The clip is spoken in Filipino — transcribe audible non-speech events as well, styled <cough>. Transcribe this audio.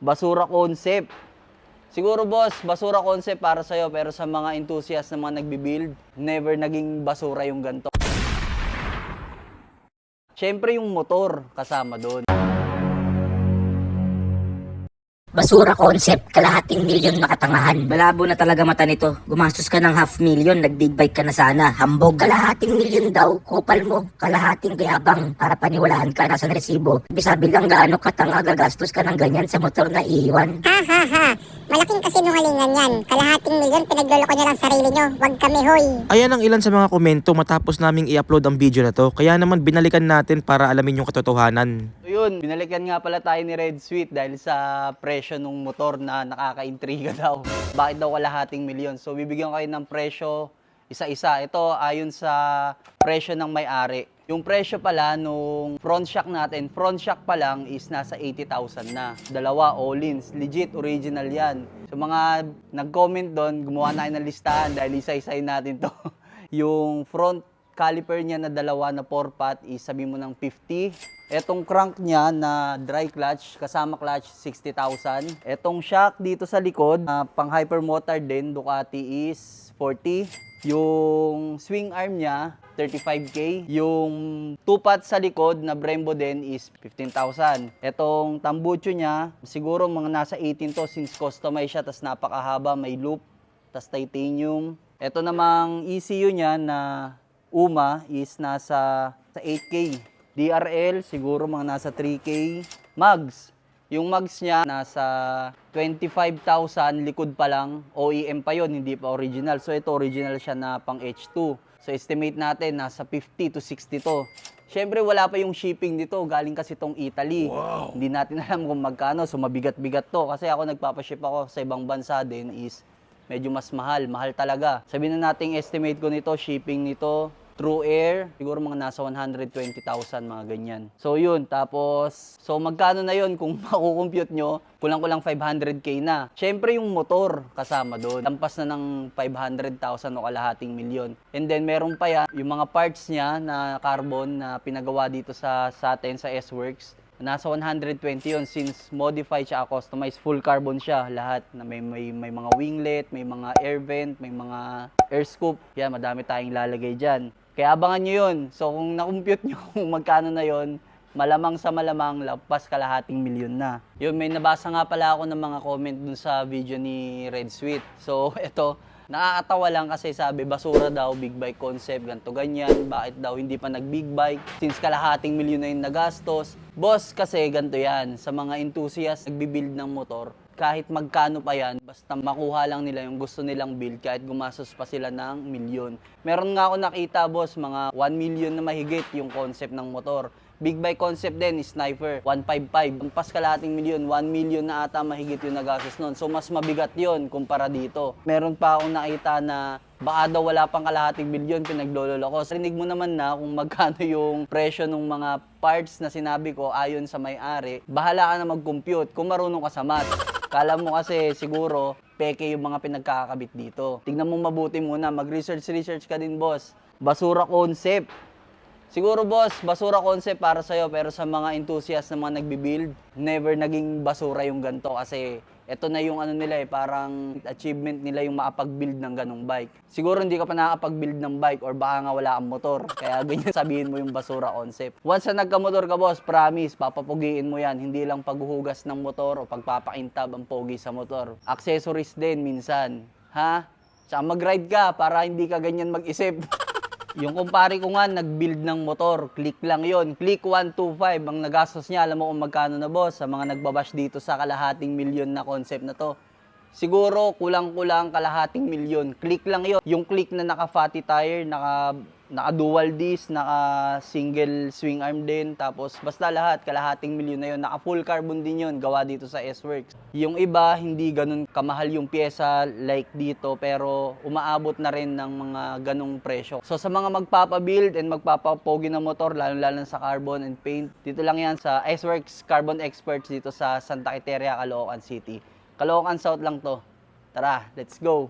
Basura concept. Siguro boss, basura concept para sa'yo pero sa mga enthusiast na mga nagbibuild, never naging basura yung ganto. Siyempre yung motor kasama doon. Basura concept, kalahating milyon makatangahan. Malabo na talaga mata nito. Gumastos ka ng half million, nag-big bike ka na sana. Hambog, kalahating milyon daw. Kupal mo, kalahating gayabang para paniwalaan ka nasa resibo. Bisabi lang gaano katanga gagastos ka ng ganyan sa motor na iiwan. Ha ha ha. Malaking kasinungalingan yan. Kalahating milyon pinagloloko nyo lang sarili nyo. Huwag kami hoy. Ayan ang ilan sa mga komento matapos naming i-upload ang video na to. Kaya naman binalikan natin para alamin yung katotohanan. So yun, binalikan nga pala tayo ni Red Sweet dahil sa presyo ng motor na nakakaintriga daw. <laughs> Bakit daw kalahating milyon? So bibigyan kayo ng presyo isa-isa. Ito ayon sa presyo ng may-ari. Yung presyo pala nung front shock natin, front shock pa lang is nasa 80,000 na. Dalawa all-ins. Legit, original yan. So mga nag-comment doon, gumawa na ng listahan dahil isa-isayin natin to. <laughs> yung front caliper niya na dalawa na 4-pot is sabi mo ng 50. Etong crank niya na dry clutch, kasama clutch, 60,000. Etong shock dito sa likod, na pang hyper motor din, Ducati is 40. Yung swing arm niya, 35k. Yung two-pot sa likod na Brembo din is 15,000. Etong tambucho niya, siguro mga nasa 18 to since customize siya, tas napakahaba, may loop, tas titanium. Ito namang ECU niya na UMA is nasa sa 8K. DRL siguro mga nasa 3K. Mags, yung mags niya nasa 25,000 likod pa lang. OEM pa yon hindi pa original. So ito original siya na pang H2. So estimate natin nasa 50 to 60 to. Siyempre wala pa yung shipping dito. Galing kasi tong Italy. Hindi natin <laughs> alam kung magkano. So mabigat-bigat to. Kasi ako nagpapaship ako sa ibang bansa din is medyo mas mahal. Mahal talaga. Sabihin na natin estimate ko nito, shipping nito, True Air, siguro mga nasa 120,000 mga ganyan. So yun, tapos, so magkano na yun kung <laughs> makukompute nyo, kulang-kulang 500k na. Siyempre yung motor kasama doon. Lampas na ng 500,000 o kalahating milyon. And then meron pa yan, yung mga parts niya na carbon na pinagawa dito sa, sa atin sa S-Works. Nasa 120 yun since modified siya, customized, full carbon siya lahat. Na may, may, may mga winglet, may mga air vent, may mga air scoop. Yan, madami tayong lalagay dyan. Kaya abangan nyo yun. So kung na-compute nyo <laughs> kung magkano na yun, malamang sa malamang lampas kalahating milyon na. Yun, may nabasa nga pala ako ng mga comment dun sa video ni Red Sweet. So <laughs> eto, nakakatawa lang kasi sabi basura daw, big bike concept, ganto ganyan. Bakit daw hindi pa nag-big bike? Since kalahating milyon na yung nagastos. Boss, kasi ganto yan. Sa mga enthusiast nagbibuild ng motor, kahit magkano pa yan, basta makuha lang nila yung gusto nilang build kahit gumastos pa sila ng milyon. Meron nga ako nakita boss, mga 1 million na mahigit yung concept ng motor. Big bike concept din, sniper, 155. Ang pas kalahating milyon, 1 million na ata mahigit yung nagastos nun. So mas mabigat yon kumpara dito. Meron pa akong nakita na baka daw wala pang kalahating milyon pinaglololo ko. Rinig mo naman na kung magkano yung presyo ng mga parts na sinabi ko ayon sa may-ari. Bahala ka na mag-compute kung marunong ka sa math. Kala mo kasi siguro peke yung mga pinagkakabit dito. Tignan mo mabuti muna, mag-research-research ka din boss. Basura concept. Siguro boss, basura concept para sa'yo pero sa mga enthusiast na mga nagbibuild, never naging basura yung ganto kasi ito na yung ano nila eh, parang achievement nila yung makapag-build ng ganong bike. Siguro hindi ka pa nakakapag-build ng bike or baka nga wala kang motor. Kaya <laughs> ganyan sabihin mo yung basura concept. Once na nagka-motor ka boss, promise, papapugiin mo yan. Hindi lang paghuhugas ng motor o pagpapakintab ang pogi sa motor. Accessories din minsan. Ha? Tsaka mag-ride ka para hindi ka ganyan mag-isip. <laughs> Yung kumpare ko nga, nag-build ng motor. Click lang yon Click 125. Ang nagastos niya, alam mo kung magkano na boss, sa mga nagbabash dito sa kalahating milyon na concept na to. Siguro, kulang-kulang kalahating milyon. Click lang yon Yung click na naka-fatty tire, naka, naka dual disc, naka single swing arm din. Tapos, basta lahat, kalahating milyon na yon Naka full carbon din yon gawa dito sa S-Works. Yung iba, hindi ganun kamahal yung pyesa like dito, pero umaabot na rin ng mga ganong presyo. So, sa mga magpapabuild and magpapapogi na motor, lalo-lalo sa carbon and paint, dito lang yan sa S-Works Carbon Experts dito sa Santa Quiteria, Caloocan City. Caloocan South lang to. Tara, let's go!